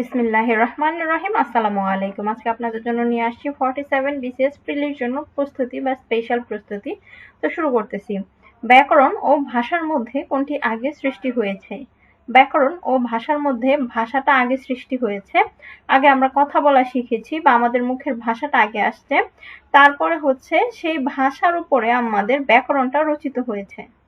রহমান রহিম। আলাইকুম। আপনাদের জন্য নিয়ে আসছি ফর্টি সেভেন প্রিলির জন্য প্রস্তুতি বা স্পেশাল প্রস্তুতি। তো শুরু করতেছি। ব্যাকরণ ও ভাষার মধ্যে কোনটি আগে সৃষ্টি হয়েছে? ব্যাকরণ ও ভাষার মধ্যে ভাষাটা আগে সৃষ্টি হয়েছে। আগে আমরা কথা বলা শিখেছি বা আমাদের মুখের ভাষাটা আগে আসছে। তারপরে হচ্ছে সেই ভাষার উপরে আমাদের ব্যাকরণটা রচিত হয়েছে।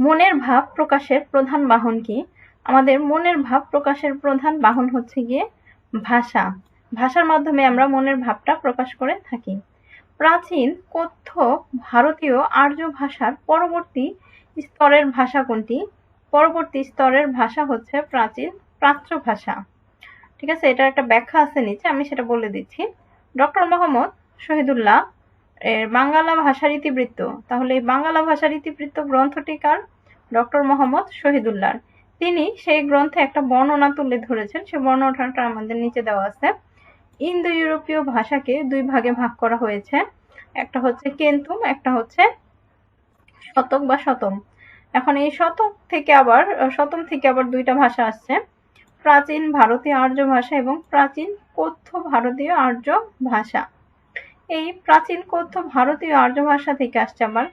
মনের ভাব প্রকাশের প্রধান বাহন কি? আমাদের মনের ভাব প্রকাশের প্রধান বাহন হচ্ছে গিয়ে ভাষা। ভাষার মাধ্যমে আমরা মনের ভাবটা প্রকাশ করে থাকি। প্রাচীন, কথ্য, ভারতীয় আর্য ভাষার পরবর্তী স্তরের ভাষা কোনটি? পরবর্তী স্তরের ভাষা হচ্ছে প্রাচীন প্রাচ্য ভাষা। ঠিক আছে? এটার একটা ব্যাখ্যা আছে নিচে, আমি সেটা বলে দিচ্ছি। ডক্টর মোহাম্মদ শহীদুল্লাহ এর বাংলা ভাষার ইতিবৃত্ত তাহলে এই বাংলা ভাষার ইতিবৃত্ত গ্রন্থটি কার? ডক্টর মোহাম্মদ শহীদুল্লাহ তিনি সেই গ্রন্থে একটা বর্ণনা তুলে ধরেছেন। সেই বর্ণনাটা আমাদের নিচে দেওয়া আছে। ইন্দো ইউরোপীয় ভাষাকে দুই ভাগে ভাগ করা হয়েছে। একটা হচ্ছে কেন্তুম, একটা হচ্ছে শতক বা শতম। এখন এই শতক থেকে আবার, শতম থেকে আবার দুইটা ভাষা আসছে। প্রাচীন ভারতীয় আর্য ভাষা এবং প্রাচীন কথ্য ভারতীয় আর্য ভাষা। এই প্রাচীন কথ্য ভারতীয় আর্য ভাষা থেকে আসছে আবার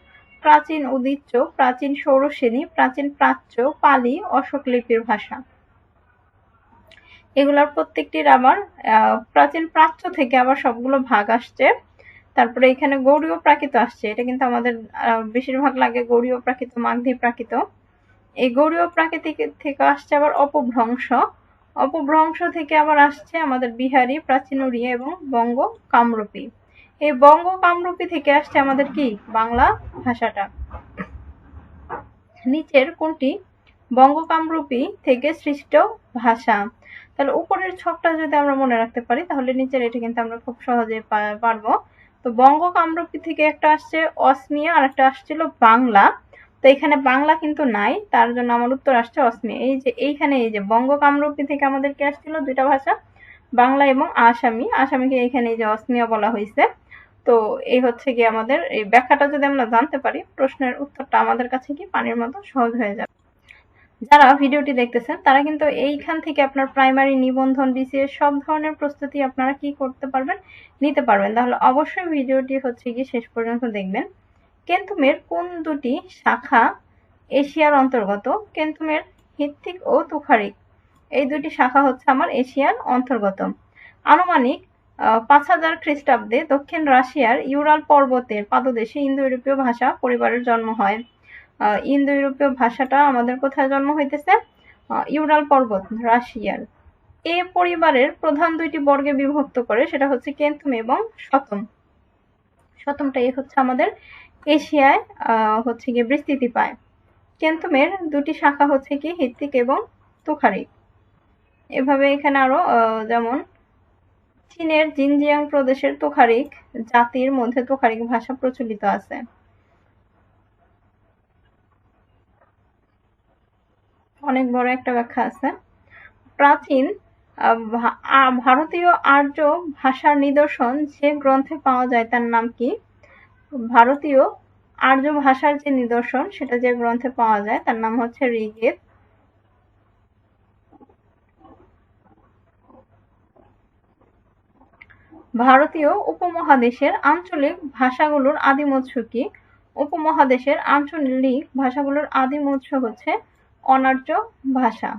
প্রাচীন উদিচ্য, প্রাচীন সৌরসেনী প্রাচীন প্রাচ্য, পালি, অশোক লিপির ভাষা। এগুলার প্রত্যেকটির আবার প্রাচীন প্রাচ্য থেকে আবার সবগুলো ভাগ আসছে। তারপরে এখানে গৌড়ীয় প্রাকৃত আসছে। এটা কিন্তু আমাদের বেশিরভাগ লাগে গৌড়ীয় প্রাকৃত, মাগধী প্রাকৃত। এই গৌড়ীয় প্রাকৃতিক থেকে আসছে আবার অপভ্রংশ। অপভ্রংশ থেকে আবার আসছে আমাদের বিহারি, প্রাচীন উড়িয়া এবং বঙ্গ কামরূপী। এই বঙ্গ কামরূপী থেকে আসছে আমাদের কি? বাংলা ভাষাটা। নিচের কোনটি? বঙ্গ কামরূপী থেকে সৃষ্ট ভাষা। তাহলে উপরের ছকটা যদি আমরা মনে রাখতে পারি, তাহলে নিচের এটা কিন্তু আমরা খুব সহজে পারব। তো বঙ্গ কামরূপী থেকে একটা আসছে অসমিয়া, আর একটা আসছিল বাংলা। তো এখানে বাংলা কিন্তু নাই, তার জন্য আমার উত্তর আসছে অসমিয়া। এই যে, এইখানে এই যে বঙ্গ কামরূপী থেকে আমাদেরকে আসছিল? দুইটা ভাষা, বাংলা এবং আসামি। আসামিকে এখানে এই যে অসমিয়া বলা হয়েছে। তো এই হচ্ছে কি আমাদের এই ব্যাখ্যাটা যদি আমরা জানতে পারি, প্রশ্নের উত্তরটা আমাদের কাছে কি পানির মতো সহজ হয়ে যাবে। যারা ভিডিওটি দেখতেছেন, তারা কিন্তু এইখান থেকে আপনার প্রাইমারি নিবন্ধন বিসিএস সব ধরনের প্রস্তুতি আপনারা কি করতে পারবেন, নিতে পারবেন। তাহলে অবশ্যই ভিডিওটি হচ্ছে কি শেষ পর্যন্ত দেখবেন। কেন্তুমের কোন দুটি শাখা এশিয়ার অন্তর্গত? কেন্তুমের হিত্তিক ও তুখারিক। এই দুটি শাখা হচ্ছে আমার এশিয়ার অন্তর্গত। আনুমানিক পাঁচ হাজার খ্রিস্টাব্দে দক্ষিণ রাশিয়ার ইউরাল পর্বতের পাদদেশে ইন্দো ইউরোপীয় ভাষা পরিবারের জন্ম হয়। ইন্দো ইউরোপীয় ভাষাটা আমাদের কোথায় জন্ম হইতেছে? ইউরাল পর্বত, রাশিয়ার। এ পরিবারের প্রধান দুইটি বর্গে বিভক্ত করে, সেটা হচ্ছে কেন্থম এবং শতম শতমটা এই হচ্ছে আমাদের এশিয়ায় হচ্ছে গিয়ে বিস্তৃতি পায়। কেন্থমের দুটি শাখা হচ্ছে কি, হিত্তিক এবং তুখারিক। এভাবে এখানে আরও যেমন চীনের জিনজিয়াং প্রদেশের তোখারিক জাতির মধ্যে তোখারিক ভাষা প্রচলিত আছে। অনেক বড় একটা ব্যাখ্যা আছে। প্রাচীন ভারতীয় আর্য ভাষার নিদর্শন যে গ্রন্থে পাওয়া যায় তার নাম কি? ভারতীয় আর্য ভাষার যে নিদর্শন সেটা যে গ্রন্থে পাওয়া যায় তার নাম হচ্ছে ঋগ্বেদ। ভারতীয় উপমহাদেশের আঞ্চলিক ভাষাগুলোর আদিম উৎস কি উপমহাদেশের আঞ্চলিক ভাষাগুলোর আদিম উৎস হচ্ছে অনার্য ভাষা।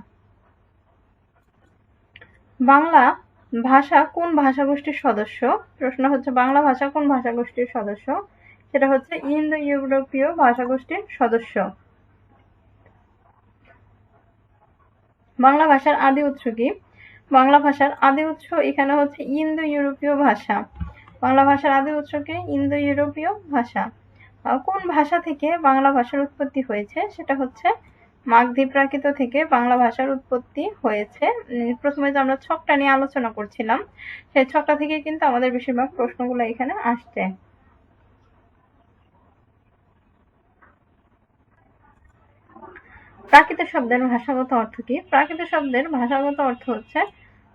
বাংলা ভাষা কোন ভাষাগোষ্ঠীর সদস্য? প্রশ্ন হচ্ছে, বাংলা ভাষা কোন ভাষাগোষ্ঠীর সদস্য? সেটা হচ্ছে ইন্দো ইউরোপীয় ভাষাগোষ্ঠীর সদস্য। বাংলা ভাষার আদি উৎস কি বাংলা ভাষার আদি উৎস এখানে হচ্ছে ইন্দো ইউরোপীয় ভাষা। বাংলা ভাষার আদি উৎসকে ইন্দো ইউরোপীয় ভাষা। কোন ভাষা থেকে বাংলা ভাষার উৎপত্তি হয়েছে? সেটা হচ্ছে মাগধী প্রাকৃত থেকে বাংলা ভাষার উৎপত্তি হয়েছে। প্রথমে যে আমরা ছকটা নিয়ে আলোচনা করছিলাম, সেই ছকটা থেকে কিন্তু আমাদের বেশিরভাগ প্রশ্নগুলো এখানে আসছে। প্রাকৃত শব্দের ভাষাগত অর্থ কি? প্রাকৃত শব্দের ভাষাগত অর্থ হচ্ছে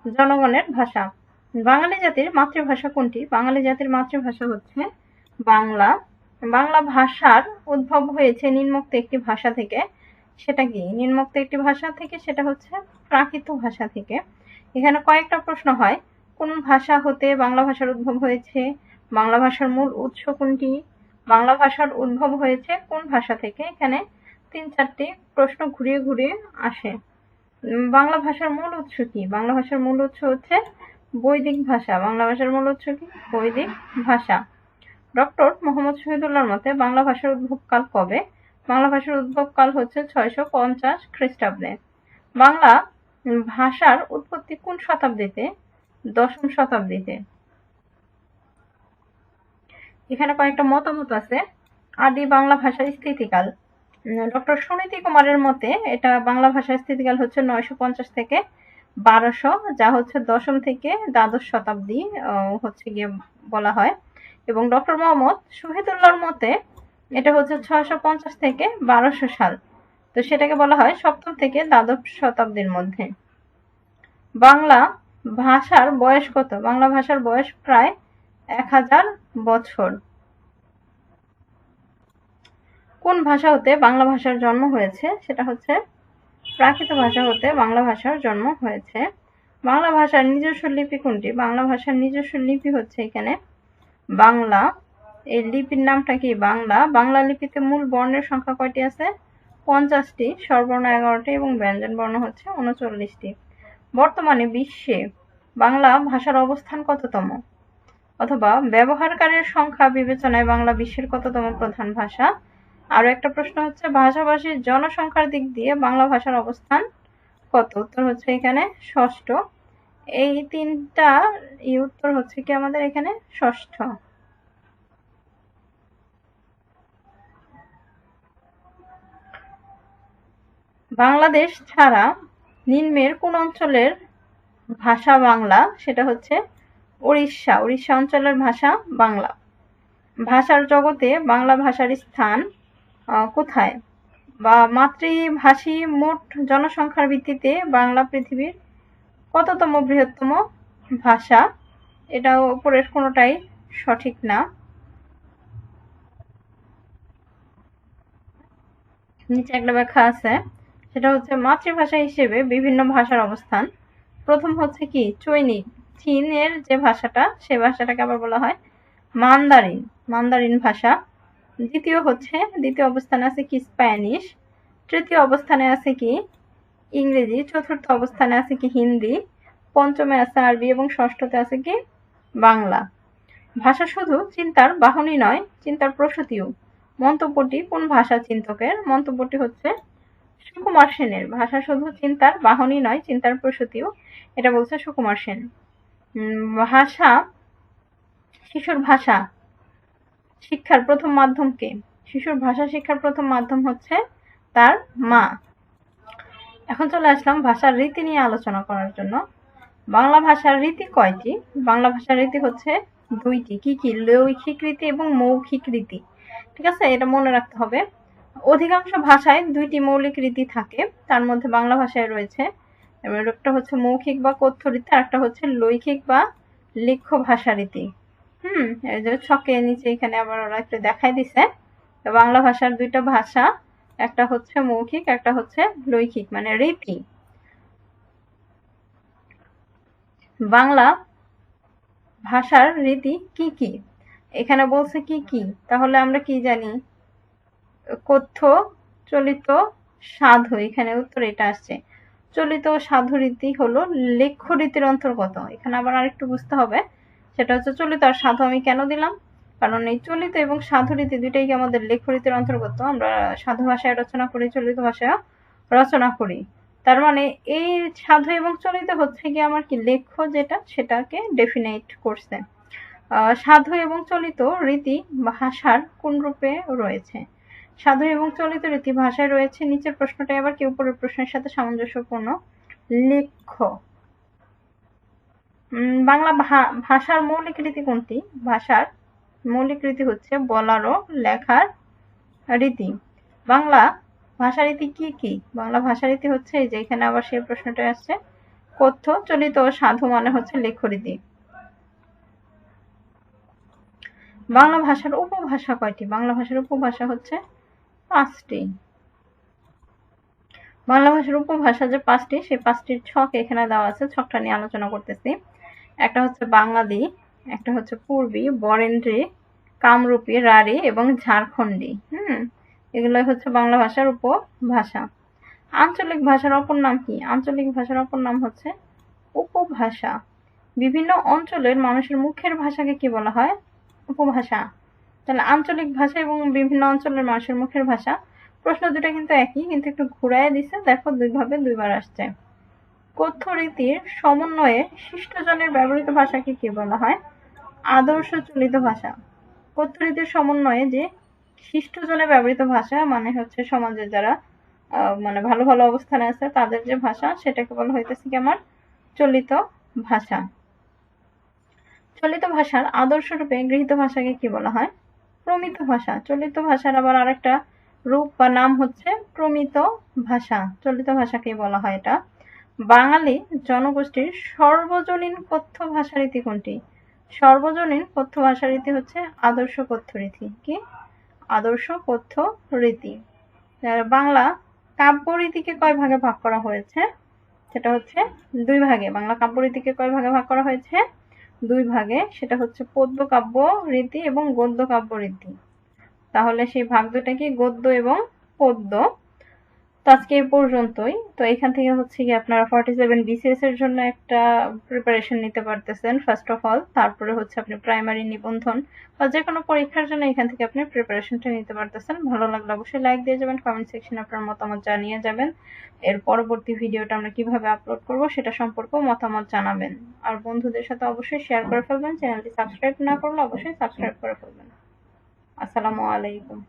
জনগণের ভাষা। বাঙালি জাতির মাতৃভাষা কোনটি? বাঙালি জাতির মাতৃভাষা হচ্ছে বাংলা। বাংলা ভাষার উদ্ভব হয়েছে নিম্নোক্ত একটি ভাষা থেকে। সেটা কি? নিম্নোক্ত একটি ভাষা থেকে সেটা হচ্ছে প্রাকৃত ভাষা থেকে। এখানে কয়েকটা প্রশ্ন হয়। কোন ভাষা হতে বাংলা ভাষার উদ্ভব হয়েছে? বাংলা ভাষার মূল উৎস কোনটি? বাংলা ভাষার উদ্ভব হয়েছে কোন ভাষা থেকে? এখানে তিন চারটি প্রশ্ন ঘুরিয়ে ঘুরিয়ে আসে। বাংলা ভাষার মূল উৎস কি? বাংলা ভাষার মূল উৎস হচ্ছে বৈদিক ভাষা। বাংলা ভাষার মূল উৎস কি? বৈদিক ভাষা। ডক্টর মোহাম্মদ শহীদুল্লাহর মতে বাংলা ভাষার উদ্ভবকাল কবে? বাংলা ভাষার উদ্ভবকাল হচ্ছে ছয়শো পঞ্চাশ খ্রিস্টাব্দে। বাংলা ভাষার উৎপত্তি কোন শতাব্দীতে? দশম শতাব্দীতে। এখানে কয়েকটা মতামত আছে। আদি বাংলা ভাষার স্থিতিকাল। ডক্টর সুনীতি কুমারের মতে এটা বাংলা ভাষার স্থিতিকাল হচ্ছে নয়শো পঞ্চাশ থেকে বারোশো, যা হচ্ছে দশম থেকে দ্বাদশ শতাব্দী হচ্ছে গিয়ে বলা হয়। এবং ডক্টর মোহাম্মদ শহীদুল্লাহর মতে এটা হচ্ছে ছয়শো পঞ্চাশ থেকে বারোশো সাল। তো সেটাকে বলা হয় সপ্তম থেকে দ্বাদশ শতাব্দীর মধ্যে। বাংলা ভাষার বয়স কত? বাংলা ভাষার বয়স প্রায় এক হাজার বছর। কোন ভাষা হতে বাংলা ভাষার জন্ম হয়েছে? সেটা হচ্ছে প্রাকৃত ভাষা হতে বাংলা ভাষার জন্ম হয়েছে। বাংলা ভাষার নিজস্ব লিপি কোনটি? বাংলা ভাষার নিজস্ব লিপি হচ্ছে এখানে বাংলা। এই লিপির নামটা কি বাংলা? বাংলা লিপিতে মূল বর্ণের সংখ্যা কয়টি আছে? পঞ্চাশটি, স্বরবর্ণ এগারোটি এবং ব্যঞ্জন বর্ণ হচ্ছে উনচল্লিশটি। বর্তমানে বিশ্বে বাংলা ভাষার অবস্থান কততম? অথবা ব্যবহারকারীর সংখ্যা বিবেচনায় বাংলা বিশ্বের কততম প্রধান ভাষা? আরও একটা প্রশ্ন হচ্ছে, ভাষাভাষীর জনসংখ্যার দিক দিয়ে বাংলা ভাষার অবস্থান কত? উত্তর হচ্ছে এখানে ষষ্ঠ। এই তিনটা এই উত্তর হচ্ছে কি আমাদের এখানে? ষষ্ঠ। বাংলাদেশ ছাড়া নিম্নের কোন অঞ্চলের ভাষা বাংলা? সেটা হচ্ছে উড়িষ্যা উড়িষ্যা অঞ্চলের ভাষা বাংলা। ভাষার জগতে বাংলা ভাষার স্থান কোথায়? বা মাতৃভাষী মোট জনসংখ্যার ভিত্তিতে বাংলা পৃথিবীর কততম বৃহত্তম ভাষা? এটা উপরের কোনোটাই সঠিক না। নিচে একটা ব্যাখ্যা আছে, সেটা হচ্ছে মাতৃভাষা হিসেবে বিভিন্ন ভাষার অবস্থান। প্রথম হচ্ছে কি? চৈনিক চীনের যে ভাষাটা, সে ভাষাটাকে আবার বলা হয় মান্দারিন। মান্দারিন ভাষা। দ্বিতীয় হচ্ছে, দ্বিতীয় অবস্থানে আছে কি স্প্যানিশ? তৃতীয় অবস্থানে আছে কি ইংরেজি? চতুর্থ অবস্থানে আছে কি হিন্দি? পঞ্চমে আছে আরবি এবং ষষ্ঠতে আছে কি বাংলা। ভাষা শুধু চিন্তার বাহনই নয়, চিন্তার প্রসূতিও। মন্তব্যটি কোন ভাষা চিন্তকের? মন্তব্যটি হচ্ছে, সুকুমার সেনের। ভাষা শুধু চিন্তার বাহনই নয়, চিন্তার প্রসূতিও। এটা বলছে সুকুমার সেন। ভাষা, শিশুর ভাষা। শিক্ষার প্রথম মাধ্যম কে? শিশুর ভাষা শিক্ষার প্রথম মাধ্যম হচ্ছে তার মা। এখন চলে আসলাম ভাষার রীতি নিয়ে আলোচনা করার জন্য। বাংলা ভাষার রীতি কয়টি? বাংলা ভাষার রীতি হচ্ছে দুইটি। কি কি? লৈখিক রীতি এবং মৌখিক রীতি। ঠিক আছে? এটা মনে রাখতে হবে। অধিকাংশ ভাষায় দুইটি মৌলিক রীতি থাকে। তার মধ্যে বাংলা ভাষায় রয়েছে একটা হচ্ছে মৌখিক বা কথ্য রীতি, আর একটা হচ্ছে লৈখিক বা লিখ্য ভাষা রীতি। হুম, এই যে ছকে নিচে এখানে আবার ওরা একটু দেখাই দিছে। তো বাংলা ভাষার দুইটা ভাষা, একটা হচ্ছে মৌখিক, একটা হচ্ছে লৈখিক মানে রীতি। বাংলা ভাষার রীতি কি কি? এখানে বলছে কি কি? তাহলে আমরা কি জানি? কথ্য, চলিত, সাধু, এখানে উত্তর এটা আসছে। চলিত সাধু রীতি হলো লেখ্য রীতির অন্তর্গত। এখানে আবার আরেকটু বুঝতে হবে। সেটা হচ্ছে চলিত আর সাধু আমি কেন দিলাম? কারণ এই চলিত এবং সাধু রীতি দুইটাই আমাদের লেখ্য রীতির অন্তর্গত? আমরা সাধু ভাষায় রচনা করি, চলিত ভাষায় রচনা করি। তার মানে এই সাধু এবং চলিত হচ্ছে কি আমার কি লেখ্য যেটা, সেটাকে ডেফিনেট করছে। সাধু এবং চলিত রীতি ভাষার কোন রূপে রয়েছে? সাধু এবং চলিত রীতি ভাষায় রয়েছে, নিচের প্রশ্নটাই আবার কি উপরের প্রশ্নের সাথে সামঞ্জস্যপূর্ণ? লেখ্য বাংলা ভাষার মৌলিক রীতি কোনটি? ভাষার মৌলিক রীতি হচ্ছে বলার ও লেখার রীতি। বাংলা ভাষা রীতি কি কি? বাংলা ভাষা রীতি হচ্ছে এই যে এখানে আবার সেই প্রশ্নটা আসছে, কথ্য, চলিত সাধু মানে হচ্ছে লেখ্য রীতি বাংলা ভাষার উপভাষা কয়টি? বাংলা ভাষার উপভাষা হচ্ছে পাঁচটি। বাংলা ভাষার উপভাষা যে পাঁচটি, সেই পাঁচটির ছক এখানে দেওয়া আছে। ছকটা নিয়ে আলোচনা করতেছি। একটা হচ্ছে বাঙালি, একটা হচ্ছে পূর্বী, বরেন্দ্রী, কামরূপী, রাঢ়ী এবং ঝাড়খণ্ডী। হুম এগুলো হচ্ছে বাংলা ভাষার উপভাষা। আঞ্চলিক ভাষার অপর নাম কি? আঞ্চলিক ভাষার অপর নাম হচ্ছে উপভাষা। বিভিন্ন অঞ্চলের মানুষের মুখের ভাষাকে কি বলা হয়? উপভাষা। তাহলে আঞ্চলিক ভাষা এবং বিভিন্ন অঞ্চলের মানুষের মুখের ভাষা প্রশ্ন দুটো কিন্তু একই, কিন্তু একটু ঘুরায় দিছে। দেখো, দুইভাবে দুইবার আসছে। কথ্য রীতির সমন্বয়ে শিষ্টজনের ব্যবহৃত ভাষাকে কি বলা হয়? আদর্শ চলিত ভাষা। কথ্য রীতির সমন্বয়ে যে শিষ্টজনে ব্যবহৃত ভাষা মানে হচ্ছে সমাজে যারা মানে ভালো ভালো অবস্থানে আছে, তাদের যে ভাষা, সেটাকে বলা হইতেছে কি আমার? চলিত ভাষা। চলিত ভাষার আদর্শ রূপে গৃহীত ভাষাকে কি বলা হয়? প্রমিত ভাষা। চলিত ভাষার আবার আরেকটা রূপ বা নাম হচ্ছে প্রমিত ভাষা, চলিত ভাষাকে বলা হয় এটা। বাঙালি জনগোষ্ঠীর সর্বজনীন কথ্য ভাষারীতি কোনটি? সর্বজনীন কথ্য ভাষারীতি হচ্ছে আদর্শ কথ্য রীতি। কি? আদর্শ কথ্য রীতি। বাংলা কাব্যরীতিকে কয় ভাগে ভাগ করা হয়েছে? সেটা হচ্ছে দুই ভাগে। বাংলা কাব্যরীতিকে কয় ভাগে ভাগ করা হয়েছে? দুই ভাগে। সেটা হচ্ছে পদ্য কাব্য রীতি এবং গদ্য কাব্য রীতি। তাহলে সেই ভাগ দুটা কি গদ্য এবং পদ্য? তো আজকে এই পর্যন্তই। তো এখান থেকে হচ্ছে কি আপনারা ফর্টি সেভেন বিসিএস এর জন্য একটা প্রিপারেশন নিতে পারতেছেন ফার্স্ট অফ অল তারপরে হচ্ছে আপনি প্রাইমারি নিবন্ধন বা যে কোনো পরীক্ষার জন্য এখান থেকে আপনি প্রিপারেশনটা নিতে পারতেছেন। ভালো লাগলে অবশ্যই লাইক দিয়ে যাবেন কমেন্ট সেকশনে আপনার মতামত জানিয়ে যাবেন। এর পরবর্তী ভিডিওটা আমরা কীভাবে আপলোড করব সেটা সম্পর্কেও মতামত জানাবেন। আর বন্ধুদের সাথে অবশ্যই শেয়ার করে ফেলবেন। চ্যানেলটি সাবস্ক্রাইব না করলে অবশ্যই সাবস্ক্রাইব করে ফেলবেন। আসসালামু আলাইকুম।